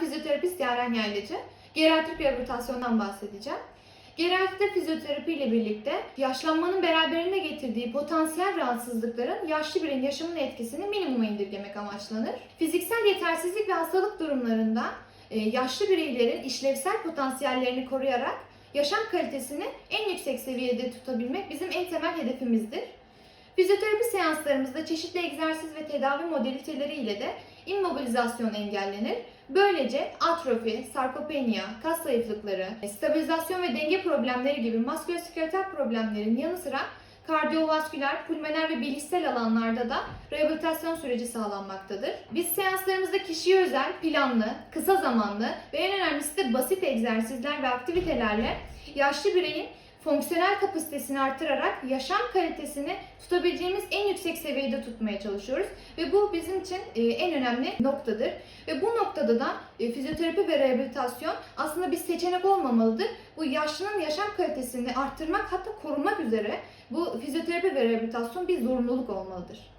fizyoterapist Yaren Yaylacı. Geriatrik rehabilitasyondan bahsedeceğim. Geriatrikte fizyoterapi ile birlikte yaşlanmanın beraberinde getirdiği potansiyel rahatsızlıkların yaşlı bireyin yaşamının etkisini minimuma indirgemek amaçlanır. Fiziksel yetersizlik ve hastalık durumlarında e, yaşlı bireylerin işlevsel potansiyellerini koruyarak yaşam kalitesini en yüksek seviyede tutabilmek bizim en temel hedefimizdir. Fizyoterapi seanslarımızda çeşitli egzersiz ve tedavi modaliteleri ile de immobilizasyon engellenir. Böylece atrofi, sarkopenia, kas zayıflıkları, stabilizasyon ve denge problemleri gibi masküloskeletal problemlerin yanı sıra kardiyovasküler, pulmoner ve bilişsel alanlarda da rehabilitasyon süreci sağlanmaktadır. Biz seanslarımızda kişiye özel, planlı, kısa zamanlı ve en önemlisi de basit egzersizler ve aktivitelerle yaşlı bireyin fonksiyonel kapasitesini artırarak yaşam kalitesini tutabileceğimiz en yüksek seviyede tutmaya çalışıyoruz. Ve bu bizim için e, en önemli noktadır. Ve bu noktada da e, fizyoterapi ve rehabilitasyon aslında bir seçenek olmamalıdır. Bu yaşlının yaşam kalitesini arttırmak hatta korumak üzere bu fizyoterapi ve rehabilitasyon bir zorunluluk olmalıdır.